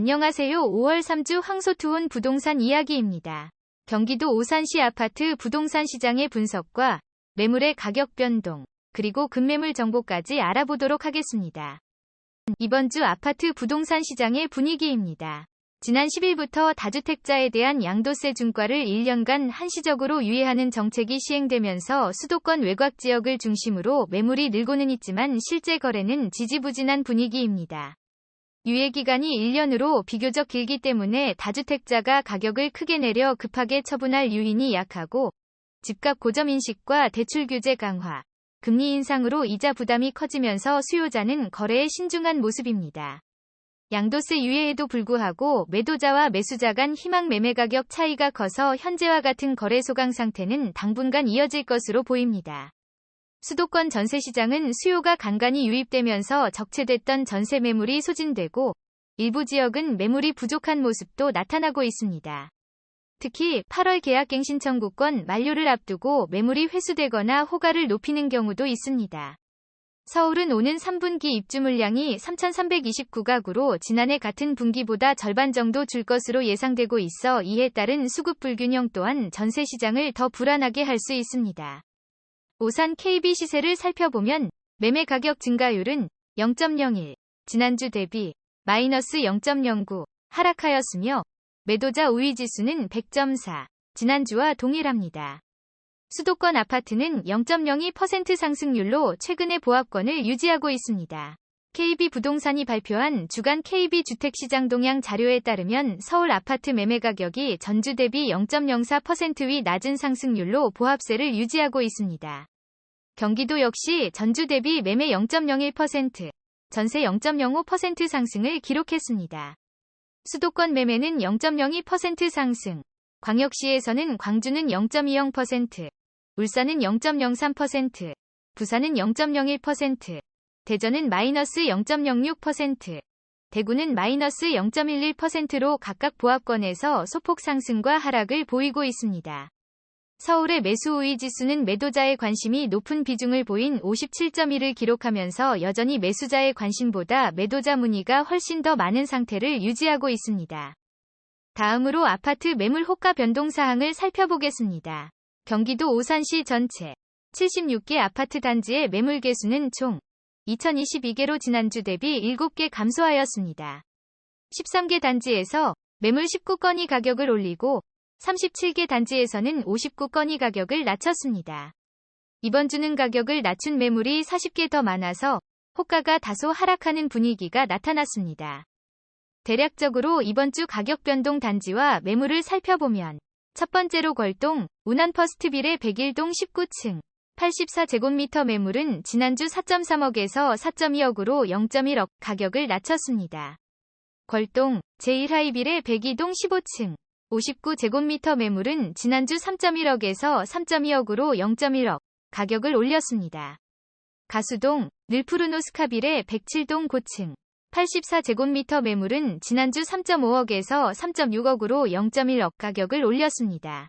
안녕하세요. 5월 3주 황소투혼 부동산 이야기입니다. 경기도 오산시 아파트 부동산 시장의 분석과 매물의 가격 변동, 그리고 급매물 정보까지 알아보도록 하겠습니다. 이번 주 아파트 부동산 시장의 분위기입니다. 지난 10일부터 다주택자에 대한 양도세 중과를 1년간 한시적으로 유예하는 정책이 시행되면서 수도권 외곽 지역을 중심으로 매물이 늘고는 있지만 실제 거래는 지지부진한 분위기입니다. 유예 기간이 1년으로 비교적 길기 때문에 다주택자가 가격을 크게 내려 급하게 처분할 유인이 약하고 집값 고점 인식과 대출 규제 강화, 금리 인상으로 이자 부담이 커지면서 수요자는 거래에 신중한 모습입니다. 양도세 유예에도 불구하고 매도자와 매수자 간 희망 매매 가격 차이가 커서 현재와 같은 거래 소강 상태는 당분간 이어질 것으로 보입니다. 수도권 전세시장은 수요가 간간히 유입되면서 적체됐던 전세 매물이 소진되고 일부 지역은 매물이 부족한 모습도 나타나고 있습니다. 특히 8월 계약갱 신 청구권 만료를 앞두고 매물이 회수되거나 호가를 높이는 경우도 있습니다. 서울은 오는 3분기 입주 물량이 3,329가구로 지난해 같은 분기보다 절반 정도 줄 것으로 예상되고 있어 이에 따른 수급 불균형 또한 전세 시장을 더 불안하게 할 수 있습니다. 오산 KB 시세를 살펴보면 매매 가격 증가율은 0.01, 지난주 대비 마이너스 0.09 하락하였으며 매도자 우위 지수는 100.4, 지난주와 동일합니다. 수도권 아파트는 0.02% 상승률로 최근의 보합권을 유지하고 있습니다. KB 부동산이 발표한 주간 KB 주택시장 동향 자료에 따르면 서울 아파트 매매 가격이 전주 대비 0.04%위 낮은 상승률로 보합세를 유지하고 있습니다. 경기도 역시 전주 대비 매매 0.01%, 전세 0.05% 상승을 기록했습니다. 수도권 매매는 0.02% 상승, 광역시에서는 광주는 0.20%, 울산은 0.03%, 부산은 0.01%, 대전은 마이너스 0.06%, 대구는 마이너스 0.11%로 각각 보합권에서 소폭 상승과 하락을 보이고 있습니다. 서울의 매수 우위 지수는 매도자의 관심이 높은 비중을 보인 57.1을 기록하면서 여전히 매수자의 관심보다 매도자 문의가 훨씬 더 많은 상태를 유지하고 있습니다. 다음으로 아파트 매물 호가 변동 사항을 살펴보겠습니다. 경기도 오산시 전체 76개 아파트 단지의 매물 개수는 총 2022개로 지난주 대비 7개 감소하였습니다. 13개 단지에서 매물 19건이 가격을 올리고 37개 단지에서는 59건이 가격을 낮췄습니다. 이번 주는 가격을 낮춘 매물이 40개 더 많아서 호가가 다소 하락하는 분위기가 나타났습니다. 대략적으로 이번 주 가격 변동 단지와 매물을 살펴보면 첫 번째로 걸동, 운한 퍼스트빌의 101동 19층, 84제곱미터 매물은 지난주 4.3억에서 4.2억으로 0.1억 가격을 낮췄습니다. 걸동, 제1하이빌의 102동 15층, 59제곱미터 매물은 지난주 3.1억에서 3.2억으로 0.1억 가격을 올렸습니다. 가수동, 늘푸르노스카빌의 107동 고층, 84제곱미터 매물은 지난주 3.5억에서 3.6억으로 0.1억 가격을 올렸습니다.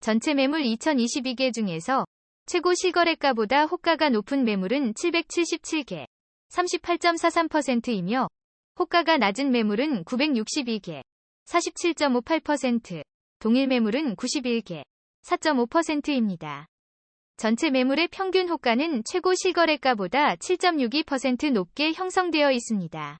전체 매물 2022개 중에서 최고 실거래가보다 호가가 높은 매물은 777개, 38.43%이며 호가가 낮은 매물은 962개, 47.58%, 동일 매물은 91개, 4.5%입니다. 전체 매물의 평균 호가는 최고 실거래가보다 7.62% 높게 형성되어 있습니다.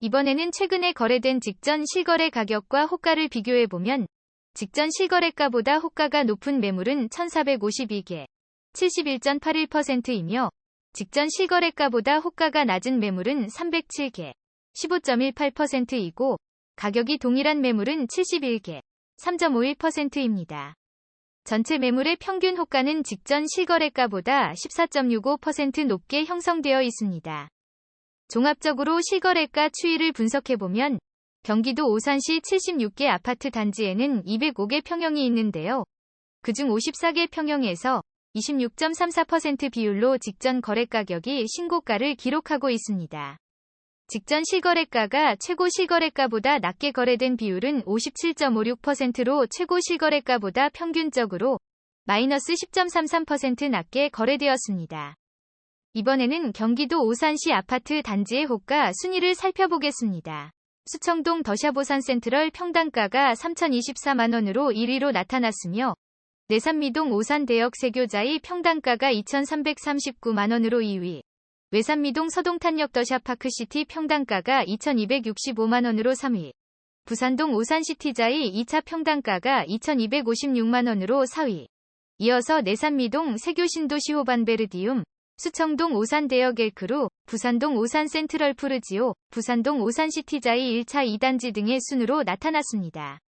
이번에는 최근에 거래된 직전 실거래 가격과 호가를 비교해보면 직전 실거래가보다 호가가 높은 매물은 1452개, 71.81%이며 직전 실거래가보다 호가가 낮은 매물은 307개, 15.18%이고 가격이 동일한 매물은 71개, 3.51%입니다. 전체 매물의 평균 호가는 직전 실거래가보다 14.65% 높게 형성되어 있습니다. 종합적으로 실거래가 추이를 분석해보면 경기도 오산시 76개 아파트 단지에는 205개 평형이 있는데요. 그중 54개 평형에서 26.34% 비율로 직전 거래 가격이 신고가를 기록하고 있습니다. 직전 실거래가가 최고 실거래가보다 낮게 거래된 비율은 57.56%로 최고 실거래가보다 평균적으로 마이너스 10.33% 낮게 거래되었습니다. 이번에는 경기도 오산시 아파트 단지의 호가 순위를 살펴보겠습니다. 수청동 더샤보산 센트럴 평당가가 3,024만원으로 1위로 나타났으며 내산미동 오산대역 세교자의 평당가가 2,339만원으로 2위, 외산미동 서동탄역 더샤파크시티 평당가가 2,265만원으로 3위, 부산동 오산시티자의 2차 평당가가 2,256만원으로 4위, 이어서 내산미동 세교신도시호반베르디움, 수청동 오산대역 엘크루, 부산동 오산 센트럴 푸르지오, 부산동 오산시티자의 1차 2단지 등의 순으로 나타났습니다.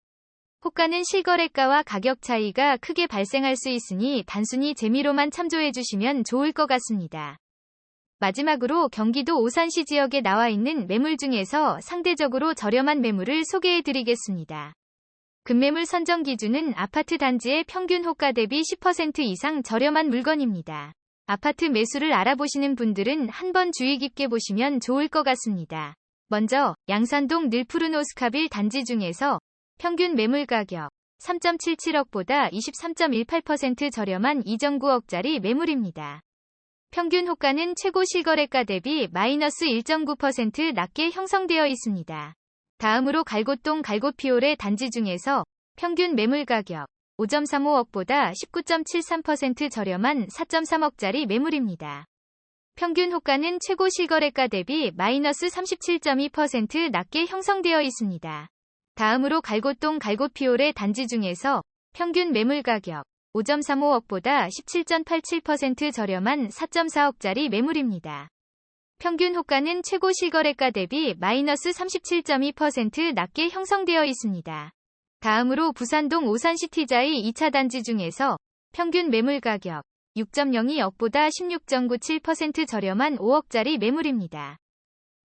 호가는 실거래가와 가격 차이가 크게 발생할 수 있으니 단순히 재미로만 참조해 주시면 좋을 것 같습니다. 마지막으로 경기도 오산시 지역에 나와 있는 매물 중에서 상대적으로 저렴한 매물을 소개해 드리겠습니다. 급매물 선정 기준은 아파트 단지의 평균 호가 대비 10% 이상 저렴한 물건입니다. 아파트 매수를 알아보시는 분들은 한번 주의 깊게 보시면 좋을 것 같습니다. 먼저 양산동 늘푸르노스카빌 단지 중에서 평균 매물 가격 3.77억보다 23.18% 저렴한 2.9억짜리 매물입니다. 평균 호가는 최고 실거래가 대비 마이너스 1.9% 낮게 형성되어 있습니다. 다음으로 갈곶동 갈곶피올의 단지 중에서 평균 매물 가격 5.35억보다 19.73% 저렴한 4.3억짜리 매물입니다. 평균 호가는 최고 실거래가 대비 마이너스 37.2% 낮게 형성되어 있습니다. 다음으로 갈곶동 갈곶피올의 단지 중에서 평균 매물 가격 5.35억보다 17.87% 저렴한 4.4억짜리 매물입니다. 평균 호가는 최고 실거래가 대비 마이너스 37.2% 낮게 형성되어 있습니다. 다음으로 부산동 오산시티자의 2차 단지 중에서 평균 매물 가격 6.02 억보다 16.97% 저렴한 5억짜리 매물입니다.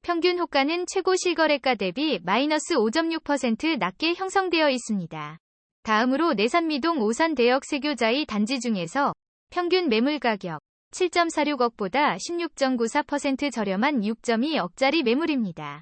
평균 호가는 최고 실거래가 대비 마이너스 5.6% 낮게 형성되어 있습니다. 다음으로 내산미동 오산대역 세교자의 단지 중에서 평균 매물 가격 7.46억보다 16.94% 저렴한 6.2억짜리 매물입니다.